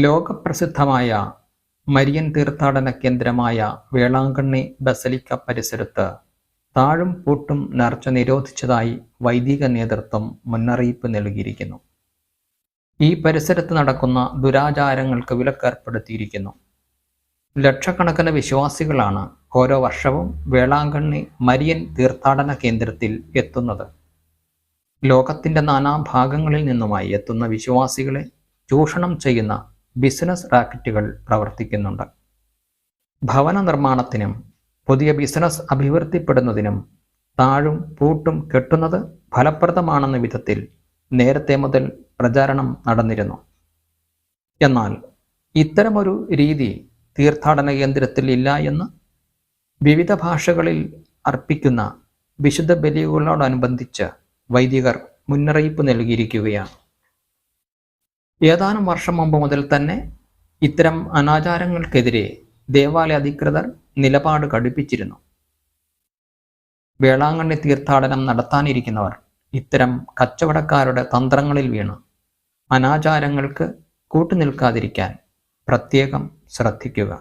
ലോകപ്രസിദ്ധമായ Marian തീർത്ഥാടന കേന്ദ്രമായ Velankanni basilica പരിസരത്ത് താഴും പൂട്ടും നേർച്ച നിരോധിച്ചതായി വൈദിക നേതൃത്വം മുന്നറിയിപ്പ് നൽകിയിരിക്കുന്നു. ഈ പരിസരത്ത് നടക്കുന്ന ദുരാചാരങ്ങൾക്ക് വിലക്കേർപ്പെടുത്തിയിരിക്കുന്നു. ലക്ഷക്കണക്കിന് വിശ്വാസികളാണ് ഓരോ വർഷവും വേളാങ്കണ്ണി മരിയൻ തീർത്ഥാടന കേന്ദ്രത്തിൽ എത്തുന്നത്. ലോകത്തിന്റെ നാനാഭാഗങ്ങളിൽ നിന്നുമായി എത്തുന്ന വിശ്വാസികളെ ചൂഷണം ചെയ്യുന്ന ബിസിനസ് റാക്കറ്റുകൾ പ്രവർത്തിക്കുന്നുണ്ട്. ഭവന നിർമ്മാണത്തിനും പുതിയ ബിസിനസ് അഭിവൃദ്ധിപ്പെടുന്നതിനും താഴും പൂട്ടും കെട്ടുന്നത് ഫലപ്രദമാണെന്ന വിധത്തിൽ നേരത്തെ മുതൽ പ്രചാരണം നടന്നിരുന്നു. എന്നാൽ ഇത്തരമൊരു രീതി തീർത്ഥാടന കേന്ദ്രത്തിൽ ഇല്ല എന്ന് വിവിധ ഭാഷകളിൽ അർപ്പിക്കുന്ന വിശുദ്ധ ബലികളോടനുബന്ധിച്ച് വൈദികർ മുന്നറിയിപ്പ് നൽകിയിരിക്കുകയാണ്. ഏതാനും വർഷം മുമ്പ് മുതൽ തന്നെ ഇത്തരം അനാചാരങ്ങൾക്കെതിരെ ദേവാലയ അധികൃതർ നിലപാട് കടുപ്പിച്ചിരുന്നു. വേളാങ്കണ്ണി തീർത്ഥാടനം നടത്താനിരിക്കുന്നവർ ഇത്തരം കച്ചവടക്കാരുടെ തന്ത്രങ്ങളിൽ വീണ്. അനാചാരങ്ങൾക്ക് കൂട്ടുനിൽക്കാതിരിക്കാൻ പ്രത്യേകം ശ്രദ്ധിക്കുക.